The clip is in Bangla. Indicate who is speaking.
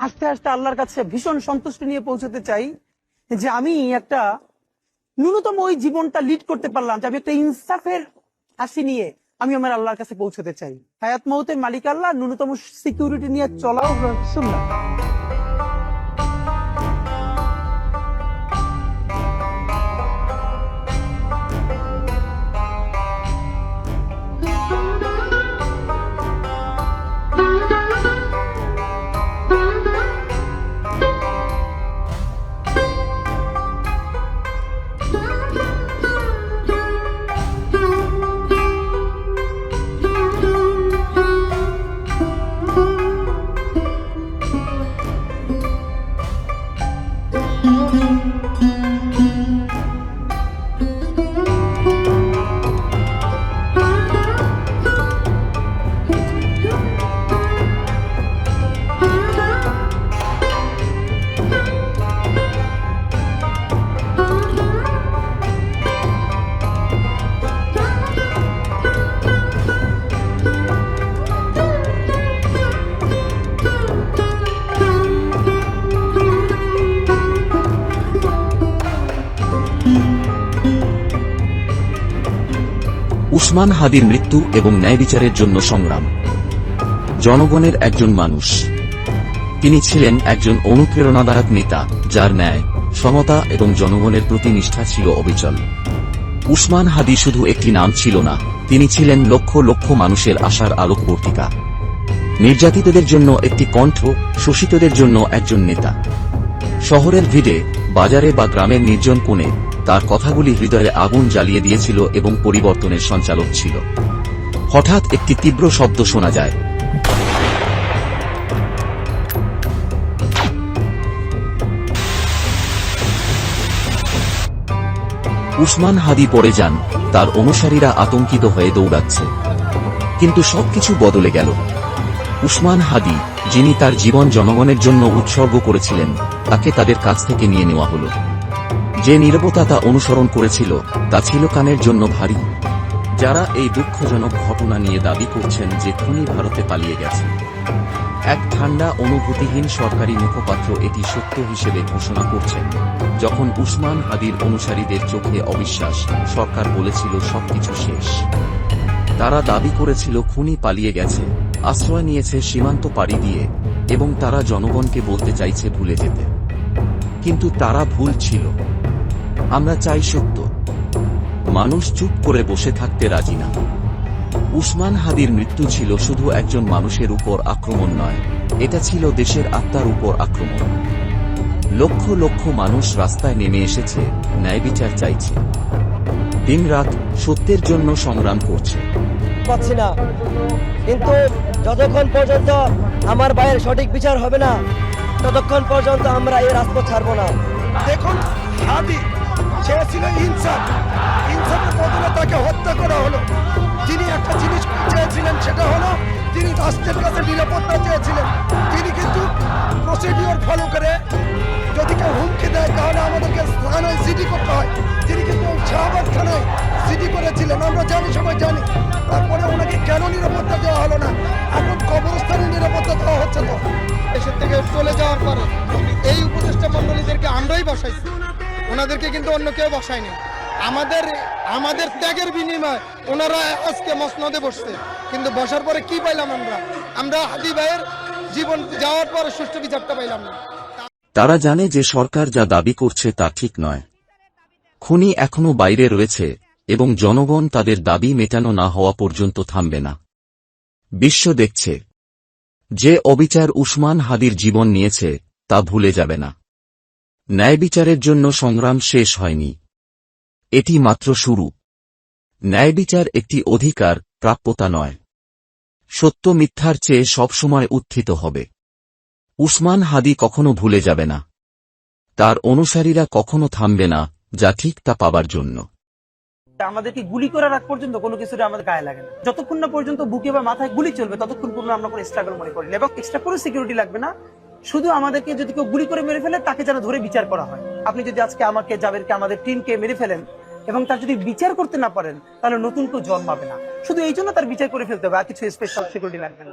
Speaker 1: আস্তে আস্তে আল্লাহর কাছে ভীষণ সন্তুষ্টি নিয়ে পৌঁছতে চাই যে আমি একটা ন্যূনতম ওই জীবনটা লিড করতে পারলাম যে আমি একটা ইনসাফের হাসি নিয়ে আমি আমার আল্লাহর কাছে পৌঁছতে চাই। হায়াত মহতের মালিক আল্লাহ, ন্যূনতম সিকিউরিটি নিয়ে চলাও সুন্নাহ Thank you.
Speaker 2: উসমান হাদির মৃত্যু এবং ন্যায় বিচারের জন্য সংগ্রাম। জনগণের একজন মানুষ। তিনি ছিলেন একজন অনুপ্রেরণাদায়ক নেতা, যার ন্যায়, সমতা এবং জনগণের প্রতি নিষ্ঠা ছিল অবিচল। উসমান হাদি শুধু একটি নাম ছিল না, তিনি ছিলেন লক্ষ লক্ষ মানুষের আশার আলোকবর্তিকা নির্যাতিতদের জন্য একটি কণ্ঠ, শোষিতদের জন্য একজন নেতা। শহরের ভিড়ে, বাজারে বা গ্রামের নির্জন কোণে তার কথাগুলি হৃদয়ে আগুন জ্বালিয়ে দিয়েছিল এবং পরিবর্তনের সঞ্চালক ছিল। হঠাৎ একটি তীব্র শব্দ শোনা যায়। উসমান হাদি পড়ে যান, তার অনুসারীরা আতঙ্কিত হয়ে দৌড়াচ্ছে। কিন্তু সবকিছু বদলে গেল। উসমান হাদি, যিনি তার জীবন জনগণের জন্য উৎসর্গ করেছিলেন, তাকে তাদের কাছ থেকে নিয়ে নেওয়া হল। যে নীরবতা তা অনুসরণ করেছিল, তা ছিল কানের জন্য ভারী। যারা এই দুঃখজনক ঘটনা নিয়ে দাবি করছেন যে খুনি ভারতে পালিয়ে গেছে। এক ঠান্ডা, অনুভূতিহীন সরকারি মুখপাত্র এটি সত্য হিসেবে ঘোষণা করছেন। যখন উসমান হাদির অনুসারীদের চোখে অবিশ্বাস, সরকার বলেছিল সবকিছু শেষ। তারা দাবি করেছিল খুনি পালিয়ে গেছে, আশ্রয় নিয়েছে সীমান্ত পাড়ি দিয়ে, এবং তারা জনগণকে বলতে চাইছে ভুলে যেতে। কিন্তু তারা ভুল ছিল। আমরা চাই সত্য। মানুষ চুপ করে বসে থাকতে রাজি না। উসমান হাদির মৃত্যু ছিল শুধু একজন মানুষের উপর আক্রমণ নয় এটা ছিল দেশের আত্মার উপর আক্রমণ। লক্ষ লক্ষ মানুষ রাস্তায় নেমে এসেছে ন্যায় বিচার চাইছে। দিনরাত সত্যের জন্য সংগ্রাম করছে।
Speaker 3: পাচ্ছি না। কিন্তু যতক্ষণ পর্যন্ত আমার ভাইয়ের সঠিক বিচার হবে না ততক্ষণ পর্যন্ত আমরা এই রাজপথ ছাড়বো না।
Speaker 4: দেখুন হাদি চেয়েছিল ইনসাফ। ইনসাফের বদলে তাকে হত্যা করা হলো। যিনি একটা জিনিস চেয়েছিলেন সেটা হলো তিনি রাষ্ট্রের কাছে নিরাপত্তা চেয়েছিলেন, তিনি কিন্তু প্রসিডিওর ফলো করে যদি কেউ হুমকি দেয়, তাহলে আমাদেরকে থানায় সিটি করতে হয়। তিনি কিন্তু শাহবাগ থানায় সিটি করেছিলেন, আমরা জানি, সবাই জানি। তারপরে ওনাকে কেন নিরাপত্তা দেওয়া হলো না? এখন কবরস্থানে নিরাপত্তা দেওয়া হচ্ছে তো।
Speaker 5: দেশের থেকে চলে যাওয়ার পরে এই উপদেষ্টা মন্ডলীদেরকে আমরাই বসাইছি। ওনাদেরকে কিন্তু অন্য কেউ বসায়নি। আমাদের আমাদের ত্যাগের বিনিময় ওনারা আজকে মসনদে বসছে। কিন্তু বসার পরে কি পাইলাম আমরা? আমরা হাদি ভাইয়ের জীবন যাওয়ার পরে সুষ্ঠু বিচারটা পাইলাম না।
Speaker 2: তারা জানে যে সরকার যা দাবি করছে তা ঠিক নয়। খুনি এখনও বাইরে রয়েছে এবং জনগণ তাদের দাবি মেটানো না হওয়া পর্যন্ত থামবে না। বিশ্ব দেখছে। যে অবিচার উসমান হাদির জীবন নিয়েছে তা ভুলে যাবে না। ন্যায় বিচারের জন্য সংগ্রাম শেষ হয়নি। এটি মাত্র শুরু। ন্যায় বিচার একটি অধিকার, প্রাপ্যতা নয়। সত্য মিথ্যার চেয়ে সবসময় উত্থিত হবে। উসমান হাদি কখনো ভুলে যাবে না। তার অনুসারীরা কখনো থামবে না, যা ঠিক তা পাবার জন্য।
Speaker 1: আমাদেরকে গুলি করার আগ পর্যন্ত কোনো কিছুটা আমাদের গায়ে লাগে না। যতক্ষণ না পর্যন্ত বুকে বা মাথায় গুলি চলবে, ততক্ষণ পর্যন্ত আমরা কোনো স্ট্রাগল মনে করি এবং এক্সট্রা কোনো সিকিউরিটি লাগবে না। শুধু আমাদেরকে যদি কেউ গুলি করে মেরে ফেলে, তাকে যেন ধরে বিচার করা হয়। আপনি যদি আজকে আমাকে যাবেরকে আমাদের টিমকে মেরে ফেলেন এবং তার যদি বিচার করতে না পারেন, তাহলে নতুন কেউ জন্মাবে না। শুধু এই জন্য তার বিচার করে ফেলতে হবে, আর কিছু স্পেশাল সিকিউরিটি লাগবে না।